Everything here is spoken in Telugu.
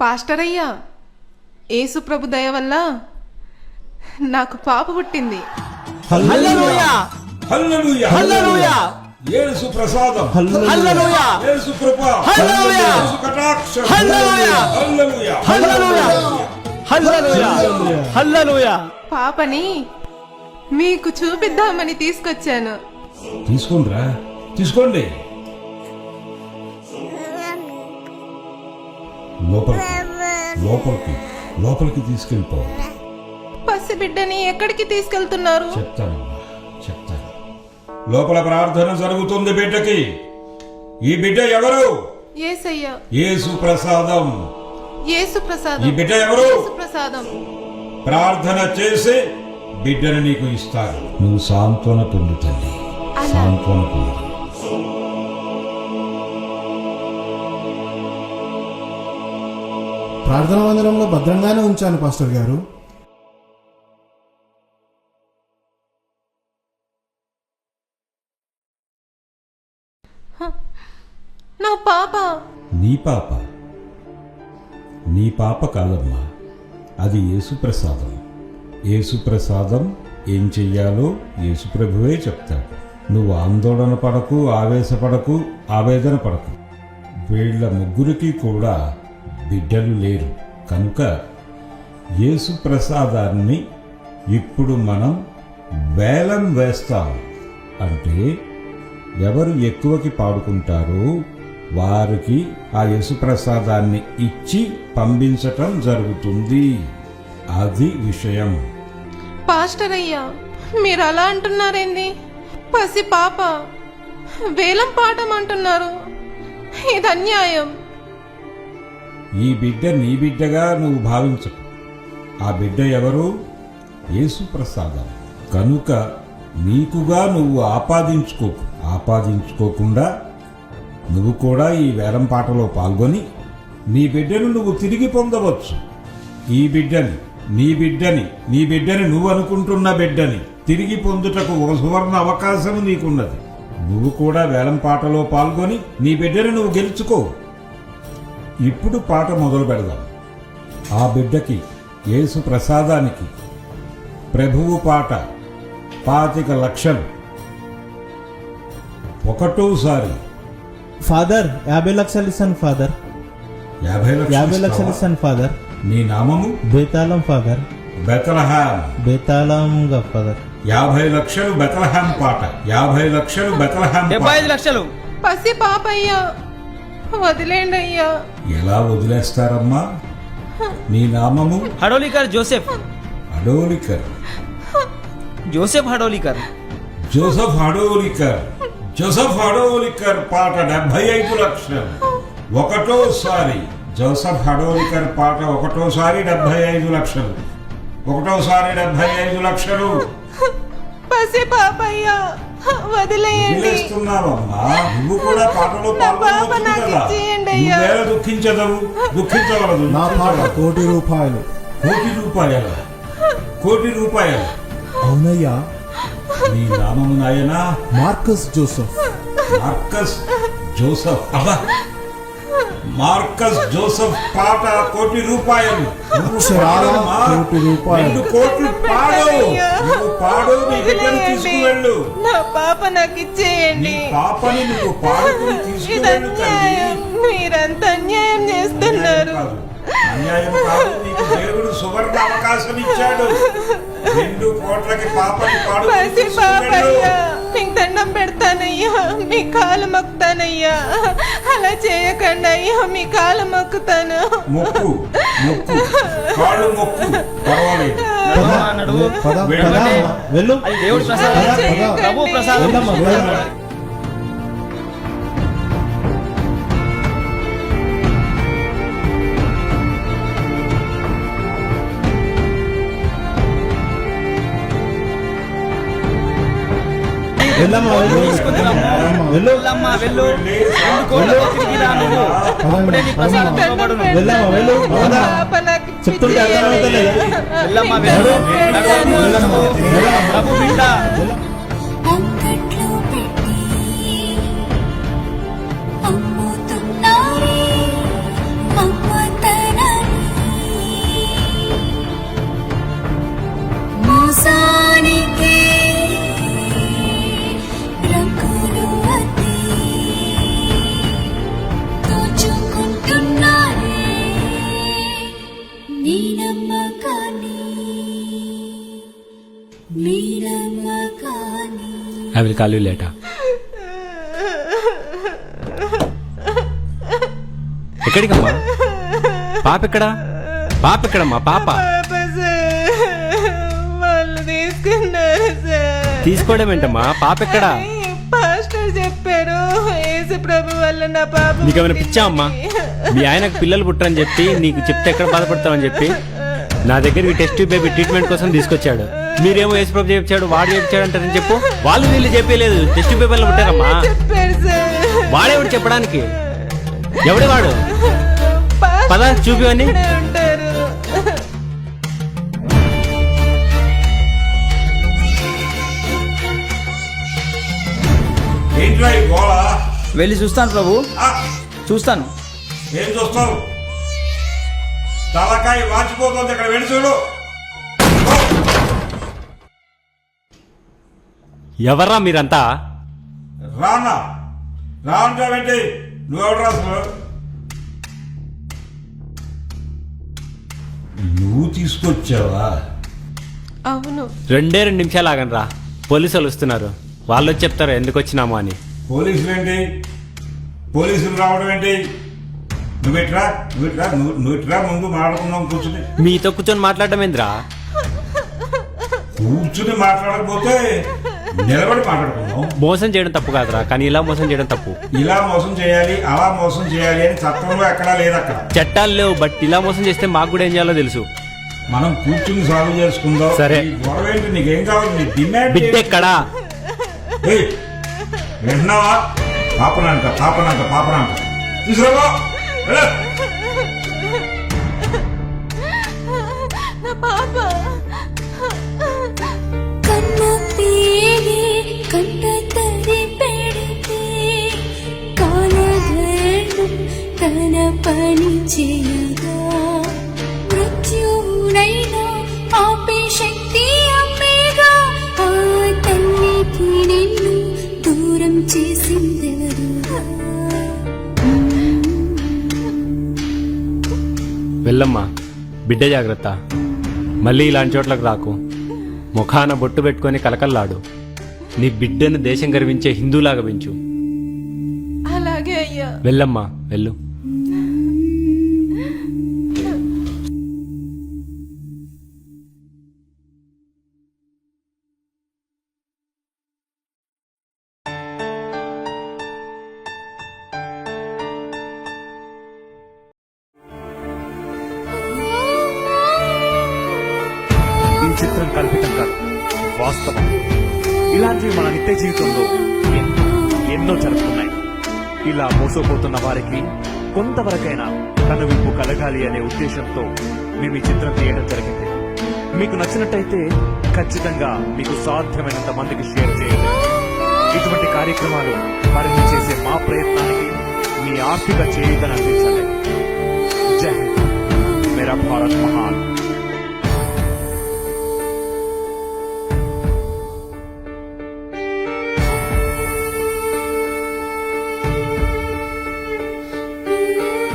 పాస్టర్ అయ్యా యేసు ప్రభు దయ వల్ల నాకు పాప పుట్టింది. హల్లెలూయా. హల్లెలూయా. హల్లెలూయా. యేసు ప్రసాదం. హల్లెలూయా. యేసు కృప. హల్లెలూయా. యేసు కటాక్షం. హల్లెలూయా. హల్లెలూయా. హల్లెలూయా. హల్లెలూయా. హల్లెలూయా. పాపని మీకు చూపిద్దామని తీసుకొచ్చాను. తీసుకోండిరా తీసుకోండి. లోపలికి లోపలికి లోపలికి తీసుకెళ్ళిపో. పసి బిడ్డని ఎక్కడికి తీసుకెళ్తున్నారు? చెప్తానమ్మా చెప్తాను. లోపల ప్రార్థన జరుగుతుంది బిడ్డకి. ఈ బిడ్డ ఎవరు? ఏసయ్యా. యేసు ప్రసాదం. యేసు ఈ ప్రసాదం బిడ్డ ఎవరు? యేసు ప్రసాదం. ప్రార్థన చేసి బిడ్డను నీకు ఇస్తారు. నువ్వు సాంత్వన పొందు తల్లి. సాంత్వన పొందు. ప్రార్థనా మందిరంలో భద్రంగానే ఉంచాను పాస్టర్ గారు. నా పాప. నీ పాప. నీ పాప కాదమ్మా. అది యేసుప్రసాదం. యేసుప్రసాదం ఏం చెయ్యాలో యేసుప్రభువే చెప్తాడు. నువ్వు ఆందోళన పడకు ఆవేశపడకు ఆవేదన పడకు. వీళ్ళ ముగ్గురికి కూడా బిడ్డలు లేరు. కనుక యేసు ప్రసాదాన్ని ఇప్పుడు మనం వేలం వేస్తాం. అంటే ఎవరు ఎక్కువకి పాడుకుంటారో వారికి ఆ యశుప్రసాదాన్ని ఇచ్చి పంపించటం జరుగుతుంది. అది విషయం. పాస్టర్ అయ్యా మీరు అలా అంటున్నారేంది? పసి పాప వేలం పాఠం అంటున్నారు. ఇది అన్యాయం ఈ బిడ్డ నీ బిడ్డగా నువ్వు భావించకు. ఆ బిడ్డ ఎవరు? యేసుప్రసాదం కనుక నీకుగా నువ్వు ఆపాదించుకోకు. ఆపాదించుకోకుండా నువ్వు కూడా ఈ వేలం పాటలో పాల్గొని నీ బిడ్డను నువ్వు తిరిగి పొందవచ్చు. ఈ బిడ్డని నీ బిడ్డని నీ బిడ్డని నువ్వు అనుకుంటున్న బిడ్డని తిరిగి పొందుటకు ఒక సువర్ణ అవకాశం నీకున్నది. నువ్వు కూడా వేలం పాటలో పాల్గొని నీ బిడ్డని నువ్వు గెలుచుకో. ఇప్పుడు పాట మొదలు పెడదాం. ఆ బిడ్డకి యేసు ప్రసాదానికి ప్రభువు పాట పాతిక లక్షలు. ఒకటోసారి. ఫాదర్ యాభై లక్షలు ఇస్తాను ఫాదర్. యాభై యాభై లక్షలు ఇస్తాను ఫాదర్. నీ నామము? Bethlehem father. బెతలహాం. బేతాళంగా ఫాదర్. యాభై లక్షలు బెతలహాం పాట. యాభై లక్షలు బెతలహాం డెబ్బై ఐదు లక్షలు. పసి పాప అయ్యా వదిలేండి అయ్యా. ఎలా వదిలేస్తారమ్మా? నీ నామము? హడోలికర్ జోసెఫ్. అడోలికర్ జోసెఫ్ హడోలికర్. జోసఫ్ అడోలికర్ జోసఫ్ అడోలికర్ పాట డెబ్బై ఐదు లక్షలు. ఒకటోసారి జోసఫ్ హడోలికర్ పాట ఒకటోసారి డెబ్బై ఐదు లక్షలు. ఒకటోసారి డెబ్బై ఐదు లక్షలు. పసి పాప అయ్యా వదిలేయండి. నువ్వు కూడా పాటలో దుఃఖించదవు దుఃఖించవలదు నా పాట కోటి రూపాయలు. కోటి రూపాయల? కోటి రూపాయలు. అవునయ్యా. నీ నామము నాయనా. Marcus Joseph. Marcus Joseph. అబ్బా. మార్కస్ జోసఫ్ పాట కోటి రూపాయలు. కోటి రూపాయలు. కోట్లు పాడు నువ్వు పాడు నీ బిడ్డను వదిలేయండి. తీసుకువెళ్ళు. నా పాప నాకు ఇచ్చేయండి. పాపని నువ్వు పాడుకుని తీసుకువెళ్ళు తల్లి. అన్యాయం మీరంతా అన్యాయం అన్యాయం చేస్తున్నారు. అన్యాయం కాదు. నీకు దేవుడు సువర్ణ అవకాశం ఇచ్చాడు. రెండు కోట్లకి పాపని పాడు పసి పాప అయ్యా మీకు దండం పెడతానయ్యా మీ కాలు మొక్కుతానయ్యా. అలా చేయకండి అయ్యా మీ కాలు మొక్కుతాను. మొక్కు మొక్కు. కాళ్ళు మొక్కు. పర్వాలేదు. వెళ్ళు. అది దేవుడి ప్రసాదం. ప్రభు ప్రసాదం రా నువ్వు అప్పుడే నీ ప్రసాదం ఇవ్వబడును. వెళ్ళమ్మా, వెళ్ళు. చెప్తుంటే అర్థమవుతలేదా? వెళ్ళమ్మా వెళ్ళు. వెళ్ళమ్మా, వెళ్ళమ్మా. ప్రభు బిడ్డ ఐ విల్ కాల్ యూ లేటా ఎక్కడికమ్మా? పాప ఎక్కడా? పాప ఎక్కడమ్మా? పాప. పాప సార్ వాళ్ళు తీసుకున్నారు సార్. తీసుకోవడం ఏంటమ్మా? పాప ఎక్కడా? పాస్టర్ చెప్పారు యేసు ప్రభు వల్ల నా పాప నీకేమైనా పిచ్చా అమ్మా? మీ ఆయనకు పిల్లలు పుట్టరని చెప్పి నీకు చెప్తే ఎక్కడ బాధపడతావని చెప్పి? నా దగ్గరికి టెస్ట్ బేబీ ట్రీట్మెంట్ కోసం తీసుకొచ్చాడు. మీరేమో యేసుప్రభు చెప్పాడు వాడు చెప్పాడు అంటారని చెప్పు. వాళ్ళు వీళ్ళు చెప్పలేదు. టెస్ట్ పేపర్లు పుట్టారమ్మా. సార్ వాడేవాడు చెప్పడానికి? ఎవడు వాడు? పద చూపివని వెళ్ళి చూస్తాను ప్రభు. చూస్తాను. ఏం చూస్తావు? తలకాయ వాచిపోతుంది ఇక్కడ వెళ్ళి చూడు ఎవర్రా మీరంతా? రానా? రాంటావేంటి నువ్వెవడు రాసు నువ్వు తీసుకొచ్చావా? అవును. రెండే రెండు నిమిషాలు ఆగండి రా పోలీసు వాళ్ళు వస్తున్నారు. వాళ్ళు వచ్చి చెప్తారు ఎందుకు వచ్చినాము అని. పోలీసులు ఏంటి? పోలీసులు రావడం ఏంటి? నువ్వెట్రా? నువ్వెట్రా? నువ్వు నువ్వెట్రా ముందు మాట్లాడుకుందాం కూర్చుని. మీతో కూర్చొని మాట్లాడటం ఏందిరా? కూర్చుని మాట్లాడకపోతే నిలబడి మాట్లాడుకుందాం. మోసం చేయడం తప్పు కాదురా కానీ ఇలా మోసం చేయడం తప్పు. ఇలా మోసం చేయాలి అలా మోసం చేయాలి అని చట్టంలో ఎక్కడా లేదు అక్కడ చట్టాలు లేవు బట్ ఇలా మోసం చేస్తే మాకు కూడా ఏం చేయాలో తెలుసు. మనం కూర్చుని సాల్వ్ చేసుకుందాం. సరే. ఈ గొడవ ఏంటి? నీకేం కావాలి? నీ డిమాండ్ బిడ్డ ఎక్కడా ఏయ్, వింటున్నావా పాపనంట పాపనంట పాపనంట. తీసుకురా నా పాప. కన్న పేరే కంట తరి పెడితే కాలగండం తన పని చేయగా వెళ్ళమ్మా బిడ్డ జాగ్రత్త. మళ్ళీ ఇలాంటి చోట్లకు రాకు. ముఖాన బొట్టు పెట్టుకొని కలకల్లాడు. నీ బిడ్డను దేశం గర్వించే హిందూలాగా పెంచు అలాగే అయ్యా. వెళ్ళమ్మా వెళ్ళు. వాస్తవం. ఇలాంటివి మన నిత్య జీవితంలో ఎన్నో ఎన్నో జరుపుతున్నాయి. ఇలా మోసపోతున్న వారికి కొంతవరకైనా కనువిప్పు కలగాలి అనే ఉద్దేశంతో మేము ఈ చిత్రం తీయడం జరిగింది. మీకు నచ్చినట్టయితే ఖచ్చితంగా మీకు సాధ్యమైనంత మందికి షేర్ చేయండి. ఇటువంటి కార్యక్రమాలు మరిన్ని చేసే మా ప్రయత్నానికి మీ ఆర్థిక చేయుదని అందించాలి జై హింద్. భారత్ మహాన్.